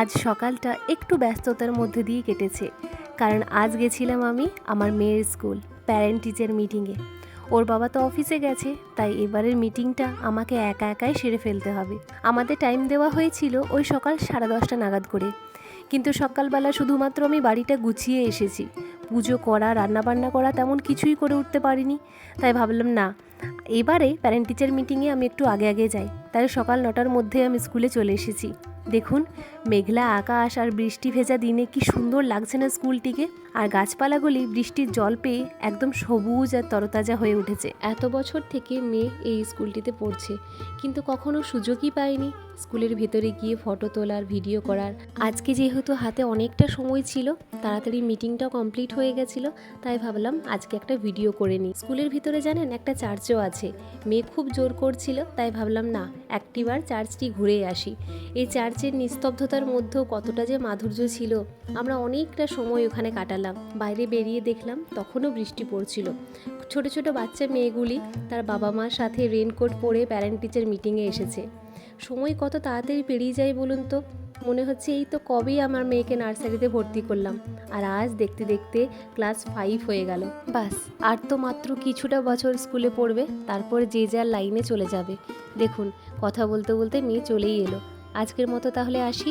আজ সকালটা একটু ব্যস্ততার মধ্যে দিয়ে কেটেছে। কারণ আজ গেছিলাম আমি আমার মেয়ের স্কুল প্যারেন্ট টিচার মিটিংয়ে ওর বাবা তো অফিসে গেছে, তাই এবারের মিটিংটা আমাকে একা একাই সেরে ফেলতে হবে। আমাদের টাইম দেওয়া হয়েছিল ওই সকাল সাড়ে দশটা নাগাদ করে। কিন্তু সকালবেলা শুধুমাত্র আমি বাড়িটা গুছিয়ে এসেছি। পুজো করা, রান্নাবান্না করা তেমন কিছুই করে উঠতে পারিনি। তাই ভাবলাম না এবারে প্যারেন্ট টিচার মিটিংয়ে আমি একটু আগে আগে যাই। তাই সকাল নটার মধ্যে আমি স্কুলে চলে এসেছি। দেখুন, মেঘলা আকাশ আর বৃষ্টি ভেজা দিনে কি সুন্দর লাগছে না স্কুলটিকে। আর গাছপালাগুলি বৃষ্টির জল পেয়ে একদম সবুজ আর তরতাজা হয়ে উঠেছে। এত বছর থেকে মেয়ে এই স্কুলটিতে পড়ছে, কিন্তু কখনো সুযোগই পায়নি স্কুলের ভেতরে গিয়ে ফটো তোলার, ভিডিও করার। আজকে যেহেতু হাতে অনেকটা সময় ছিল, তাড়াতাড়ি মিটিংটাও কমপ্লিট হয়ে গেছিল, তাই ভাবলাম আজকে একটা ভিডিও করে নিই। স্কুলের ভিতরে জানেন, একটা চার্চও আছে। মেয়ে খুব জোর করছিল, তাই ভাবলাম, না, একটিবার চার্চটি ঘুরে আসি। এই চার্চের নিস্তব্ধতার মধ্যেও কতটা যে মাধুর্য ছিল, আমরা অনেকটা সময় ওখানে কাটালাম। বাইরে বেরিয়ে দেখলাম, তখনও বৃষ্টি পড়ছিল। ছোট ছোট বাচ্চা মেয়েগুলি তার বাবা মার সাথে রেনকোট পরে প্যারেন্ট টিচার মিটিংয়ে এসেছে। সময় কত তাড়াতাড়ি পেরিয়ে যায় বলুন তো? মনে হচ্ছে এই তো কবেই আমার মেয়েকে নার্সারিতে ভর্তি করলাম। আর আজ দেখতে দেখতে ক্লাস ফাইভ হয়ে গেল। বাস, আর তো মাত্র কিছুটা বছর স্কুলে পড়বে, তারপর যে যার লাইনে চলে যাবে। দেখুন, কথা বলতে বলতে মেয়ে চলেই এলো। আজকের মতো তাহলে আসি।